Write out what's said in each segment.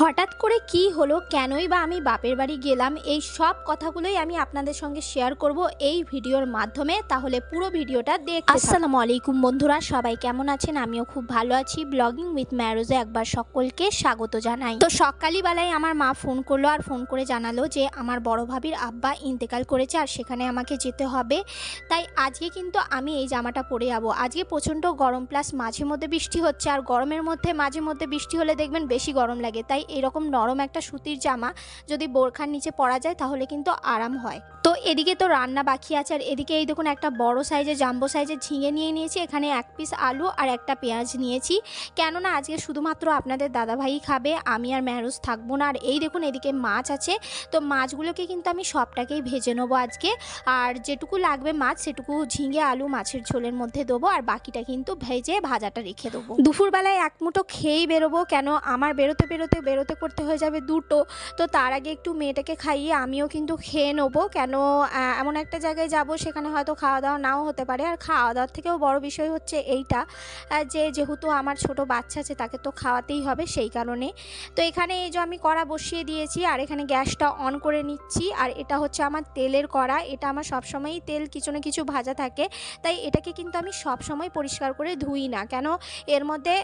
হঠাৎ করে কি হলো, কেনই বা আমি বাপের বাড়ি গেলাম, এই সব কথাগুলোই আমি আপনাদের সঙ্গে শেয়ার করব এই ভিডিওর মাধ্যমে। তাহলে পুরো ভিডিওটা দেখ আসসালামু আলাইকুম বন্ধুরা, সবাই কেমন আছেন? আমিও খুব ভালো আছি। ব্লগিং উইথ ম্যারোজে একবার সকলকে স্বাগত জানাই। তো সকালই বেলায় আমার মা ফোন করল আর ফোন করে জানালো যে আমার বড় ভাবির আব্বা ইন্তেকাল করেছে আর সেখানে আমাকে যেতে হবে। তাই আজকে কিন্তু আমি এই জামাটা পরে যাব। আজকে প্রচণ্ড গরম প্লাস মাঝে মধ্যে বৃষ্টি হচ্ছে আর গরমের মধ্যে মাঝে মধ্যে বৃষ্টি হলে দেখবেন বেশি গরম লাগে। তাই এরকম নরম একটা সুতির জামা যদি বোরখার নিচে পরা যায়, তাহলে কিন্তু আরাম হয়। তো এদিকে তো রান্না বাকি আছে, আর এদিকে এই দেখুন একটা বড় সাইজের, জাম্বো সাইজের ঝিঙে নিয়ে নিয়েছি, এখানে এক পিস আলু আর একটা পেঁয়াজ নিয়েছি। কেননা আজকে শুধুমাত্র আপনাদের দাদাভাই খাবে, আমি আর ম্যারুজ থাকব না। আর এই দেখুন এদিকে মাছ আছে, তো মাছগুলোকে কিন্তু আমি সবটাকেই ভেজে নেব আজকে। আর যেটুকু লাগবে মাছ, সেটুকু ঝিঙে, আলু, মাছের ঝোলের মধ্যে দেবো, আর বাকিটা কিন্তু ভেজে ভাজাটা রেখে দেবো। দুপুরবেলায় এক মুঠো খেয়েই বেরোবো, কেন আমার বেরোতে বেরোতে বেরোতে করতে হয়ে যাবে দুটো। তো তার আগে একটু মেয়েটাকে খাইয়ে আমিও কিন্তু খেয়ে নেব। কেন এমন একটা জায়গায় যাব, সেখানে হয়তো খাওয়া দাওয়া নাও হতে পারে। আর খাওয়া দাওয়ার থেকেও বড় বিষয় হচ্ছে এইটা যে যেহেতু আমার ছোট বাচ্চা আছে, তাকে তো খাওয়াতেই হবে সেই কারণে। তো এখানে এই যে আমি কড়া বসিয়ে দিয়েছি, আর এখানে গ্যাসটা অন করে নিচ্ছি। আর এটা হচ্ছে আমার তেলের কড়া। এটা আমার সবসময়ই তেল কিছু না কিছু ভাজা থাকে। তাই এটাকে কিন্তু আমি সবসময় পরিষ্কার করে ধুই না। কেন, এর মধ্যে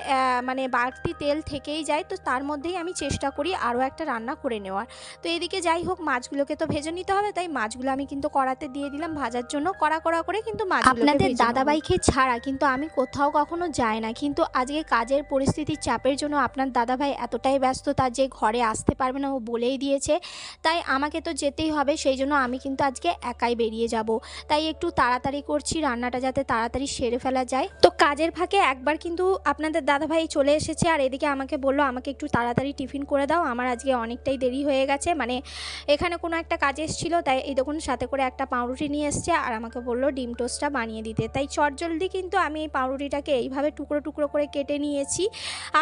মানে বাড়তি তেল থেকেই যায়। তো তার মধ্যেই আমি চেষ্টা করি আরও একটা রান্না করে নেওয়ার। তো এদিকে যাই হোক মাছগুলোকে তো ভেজে নিতে হবে তাই মাছগুলো আমি কিন্তু কড়াতে দিয়ে দিলাম ভাজার জন্য। কড়া কড়া করে কিন্তু মাছ আপনাদের দাদাভাইকে ছাড়া কিন্তু আমি কোথাও কখনো যাই না। কিন্তু আজকে কাজের পরিস্থিতির চাপের জন্য আপনার দাদাভাই এতটাই ব্যস্ত তার যে ঘরে আসতে পারবে না ও বলেই দিয়েছে। তাই আমাকে তো যেতেই হবে সেই জন্য আমি কিন্তু আজকে একাই বেরিয়ে যাব। তাই একটু তাড়াতাড়ি করছি রান্নাটা যাতে তাড়াতাড়ি সেরে ফেলা যায়। তো কাজের ফাঁকে একবার কিন্তু আপনাদের দাদাভাই চলে এসেছে আর এদিকে আমাকে বলল, আমাকে একটু তাড়াতাড়ি টিফিন করে দাও, আমার আজকে অনেকটাই দেরি হয়ে গেছে। মানে এখানে কোনো একটা কাজ এসেছিল, তাই এই দেখুন সাথে করে একটা পাউরুটি নিয়ে এসছে আর আমাকে বলল, ডিম টোস্টটা বানিয়ে দিতে। তাই চটজলদি কিন্তু আমি এই পাউরুটিটাকে এইভাবে টুকরো টুকরো করে কেটে নিয়েছি।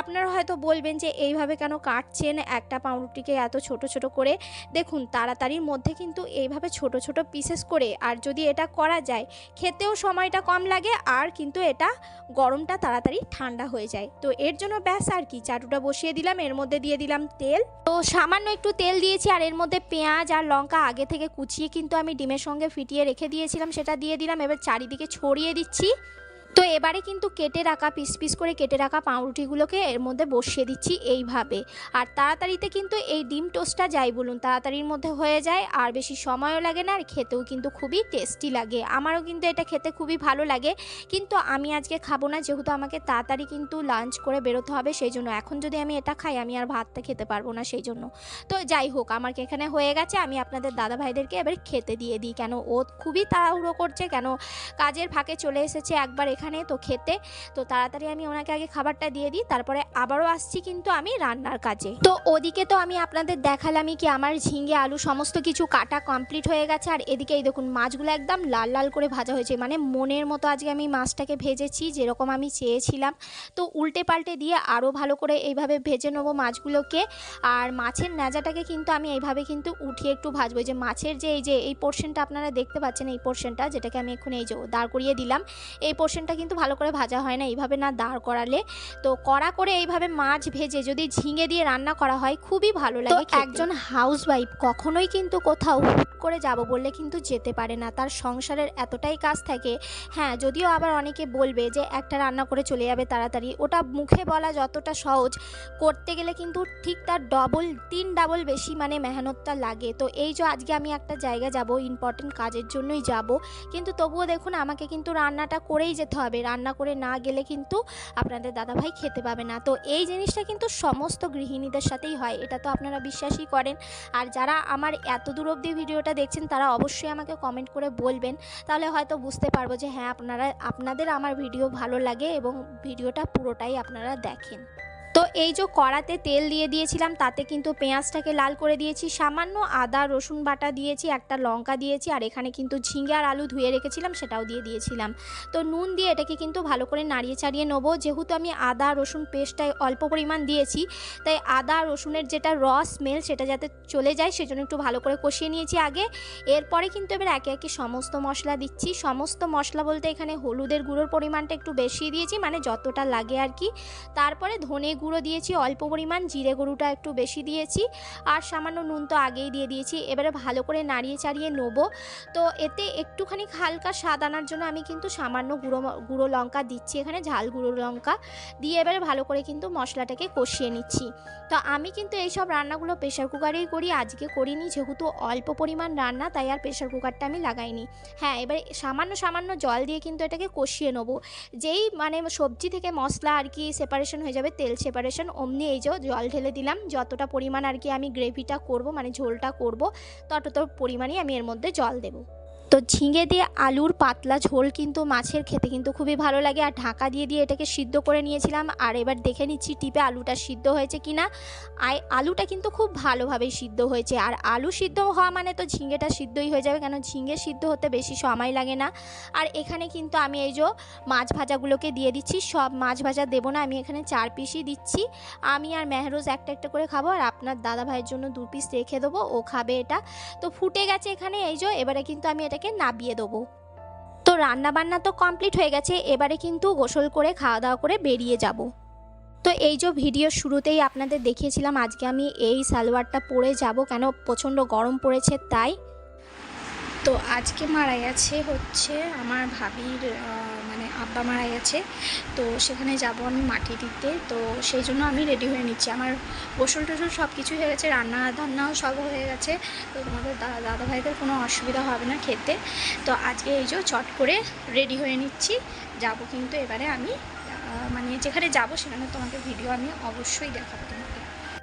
আপনারা হয়তো বলবেন যে, এইভাবে কেন কাটছেন একটা পাউরুটিকে এত ছোট ছোট করে? দেখুন, তাড়াতাড়ির মধ্যে কিন্তু এইভাবে ছোট ছোট পিসেস করে আর যদি এটা করা যায়, খেতেও সময়টা কম লাগে আর কিন্তু এটা গরমটা তাড়াতাড়ি ঠান্ডা হয়ে যায়। তো এর জন্য ব্যাস আর কি, চাটুটা বসিয়ে দিলাম, এর মধ্যে দিয়ে দিলাম তেল। তো সামান্য একটু তেল দিয়েছি আর এর মধ্যে পেঁয়াজ আর লঙ্কা আগে থেকে কুচিয়ে কিন্তু আমি ডিমের সঙ্গে ফিটিয়ে রেখে দিয়েছিলাম, সেটা দিয়ে দিলাম। এবার চারিদিকে ছড়িয়ে দিচ্ছি। তো এবারে কিন্তু কেটে রাখা, পিস পিস করে কেটে রাখা পাউরুটিগুলোকে এর মধ্যে বসিয়ে দিচ্ছি এইভাবে। আর তাড়াতাড়িতে কিন্তু এই ডিম টোস্টটা যাই বলুন, তাড়াতাড়ির মধ্যে হয়ে যায়, আর বেশি সময়ও লাগে না, আর খেতেও কিন্তু খুবই টেস্টি লাগে। আমারও কিন্তু এটা খেতে খুবই ভালো লাগে, কিন্তু আমি আজকে খাব না, যেহেতু আমাকে তাড়াতাড়ি কিন্তু লাঞ্চ করে বেরোতে হবে, সেই জন্য এখন যদি আমি এটা খাই, আমি আর ভাতটা খেতে পারব না সেই জন্য। তো যাই হোক, আমার এখানে হয়ে গেছে, আমি আপনাদের দাদা ভাইদেরকে এবার খেতে দিয়ে দিই, কেন ও খুবই তাড়াহুড়ো করছে, কেন কাজের ফাঁকে চলে এসেছে, একবার এখানে তো খেতে। তো তাড়াতাড়ি আমি ওনাকে আগে খাবারটা দিয়ে দিই, তারপরে আবারও আসছি কিন্তু আমি রান্নার কাজে। তো ওদিকে তো আমি আপনাদের দেখালামই কি আমার ঝিঙে, আলু সমস্ত কিছু কাটা কমপ্লিট হয়ে গেছে। আর এদিকে এই দেখুন, মাছগুলো একদম লাল লাল করে ভাজা হয়েছে। মানে মনের মতো আজকে আমি মাছটাকে ভেজেছি, যেরকম আমি চেয়েছিলাম। তো উল্টে পাল্টে দিয়ে আরও ভালো করে এইভাবে ভেজে নেব মাছগুলোকে। আর মাছের ন্যাজাটাকে কিন্তু আমি এইভাবে কিন্তু উঠিয়ে একটু ভাজবো। যে মাছের যে, এই যে, এই পোর্শনটা আপনারা দেখতে পাচ্ছেন, এই পোর্শনটা যেটাকে আমি এখন এই যে দাঁড় করিয়ে দিলাম, এই পোর্শনটা কিন্তু ভালো করে ভাজা হয় না এইভাবে না দাঁড় করালে। তো কড়া করে এইভাবে মাছ ভেজে যদি ঝিঙে দিয়ে রান্না করা হয় খুবই ভালো লাগে। একজন হাউস ওয়াইফ কখনোই কিন্তু কোথাও হুট করে যাব বললে কিন্তু যেতে পারে না। তার সংসারের এতটাই কাজ থাকে। হ্যাঁ যদিও আবার অনেকে বলবে যে একটা রান্না করে চলে যাবে তাড়াতাড়ি। ওটা মুখে বলা যতটা সহজ করতে গেলে কিন্তু ঠিক তার ডবল তিন ডাবল বেশি মানে মেহনতটা লাগে। তো এই যে আজকে আমি একটা জায়গা যাব ইম্পর্টেন্ট কাজের জন্যই যাব। কিন্তু তবুও দেখুন আমাকে কিন্তু রান্নাটা করেই যেতে হবে। রান্না করে না গেলে কিন্তু আপনাদের দাদাভাই খেতে পাবে না। তো এই জিনিসটা কিন্তু সমস্ত গৃহিণীদের সাথেই হয়। এটা তো আপনারা বিশ্বাসই করেন। আর যারা আমার এত দূর অবধি ভিডিওটা দেখছেন, তারা অবশ্যই আমাকে কমেন্ট করে বলবেন। তাহলে হয়তো বুঝতে পারব যে হ্যাঁ আপনারা, আপনাদের আমার ভিডিও ভালো লাগে এবং ভিডিওটা পুরোটাই আপনারা দেখেন। তো এই যে কড়াতে তেল দিয়ে দিয়েছিলাম, তাতে কিন্তু পেঁয়াজটাকে লাল করে দিয়েছি। সামান্য আদা, রসুন বাটা দিয়েছি, একটা লঙ্কা দিয়েছি, আর এখানে কিন্তু ঝিঙে আর আলু ধুয়ে রেখেছিলাম, সেটাও দিয়ে দিয়েছিলাম। তো নুন দিয়ে এটাকে কিন্তু ভালো করে নাড়িয়ে চাড়িয়ে নেব। যেহেতু আমি আদা, রসুন পেস্টটাই অল্প পরিমাণ দিয়েছি, তাই আদা, রসুনের যেটা র স্মেল, সেটা যাতে চলে যায়, সেজন্য একটু ভালো করে কষিয়ে নিয়েছি আগে। এরপরে কিন্তু এবার একে একে সমস্ত মশলা দিচ্ছি। সমস্ত মশলা বলতে এখানে হলুদের গুঁড়োর পরিমাণটা একটু বেশি দিয়েছি মানে যতটা লাগে আর কি। তারপরে ধনে গুঁড়ো গুঁড়ো দিয়েছি, অল্প পরিমাণ জিরে গুঁড়োটা একটু বেশি দিয়েছি আর সামান্য নুন তো আগেই দিয়ে দিয়েছি। এবারে ভালো করে নাড়িয়ে চাড়িয়ে নেব। তো এতে একটুখানি হালকা স্বাদ আনার জন্য আমি কিন্তু সামান্য গুঁড়ো গুঁড়ো লঙ্কা দিচ্ছি এখানে, ঝাল গুঁড়ো লঙ্কা দিয়ে এবারে ভালো করে কিন্তু মশলাটাকে কষিয়ে নিচ্ছি। তো আমি কিন্তু এইসব রান্নাগুলো প্রেশার কুকারেই করি, আজকে করিনি, যেহেতু অল্প পরিমাণ রান্না, তাই আর প্রেশার কুকারটা আমি লাগাইনি। হ্যাঁ এবারে সামান্য সামান্য জল দিয়ে কিন্তু এটাকে কষিয়ে নেব। যেই মানে সবজি থেকে মশলা আর কি সেপারেশন হয়ে যাবে, তেল সেপারেশন অমনি এই যে জল ঢেলে দিলাম। যতটা পরিমাণ আর কি আমি গ্রেভিটা করব মানে ঝোলটা করব, ততটা পরিমাণই আমি এর মধ্যে জল দেবো। তো ঝিঙে দিয়ে আলুর পাতলা ঝোল কিন্তু মাছের খেতে কিন্তু খুবই ভালো লাগে। আর ঢাকা দিয়ে দিয়ে এটাকে সিদ্ধ করে নিয়েছিলাম। আর এবার দেখে নিচ্ছি টিপে আলুটা সিদ্ধ হয়েছে কি না আই আলুটা কিন্তু খুব ভালোভাবেই সিদ্ধ হয়েছে। আর আলু সিদ্ধ হওয়া মানে তো ঝিঙেটা সিদ্ধই হয়ে যাবে। কেন ঝিঙে সিদ্ধ হতে বেশি সময় লাগে না। আর এখানে কিন্তু আমি এই যে মাছ ভাজাগুলোকে দিয়ে দিচ্ছি। সব মাছ ভাজা দেবো না। আমি এখানে চার পিসই দিচ্ছি। আমি আর মেহরোজ একটা একটা করে খাব। আর আপনার দাদা ভাইয়ের জন্য দু পিস রেখে দেবো। ও খাবে এটা। তো ফুটে গেছে এখানে এই যে। এবারে কিন্তু আমি এটাকে নাবিয়ে দেবো। তো রান্না বান্না তো কমপ্লিট হয়ে গেছে, এবারে কিন্তু গোসল করে খাওয়া দাওয়া করে বেরিয়ে যাব। তো এই যে ভিডিও শুরুতেই আপনাদের দেখিয়েছিলাম, আজকে আমি এই সালোয়ারটা পরে যাব, কেন প্রচণ্ড গরম পড়েছে তাই। তো আজকে মারা গেছে হচ্ছে আমার ভাবির মানে আব্বা মারা গেছে, তো সেখানে যাব আমি মাটি দিতে। তো সেই জন্য আমি রেডি হয়ে নিচ্ছি। আমার গোসল টোসল সব কিছু হয়ে গেছে, রান্না ধান্নাও সব হয়ে গেছে। তো তোমাদের দাদা ভাইদের কোনো অসুবিধা হবে না খেতে। তো আজকে এই যে চট করে রেডি হয়ে নিচ্ছি। যাব কিন্তু এবারে আমি মানে যেখানে যাব সেখানে তোমাকে ভিডিও আমি অবশ্যই দেখাবো তোমাকে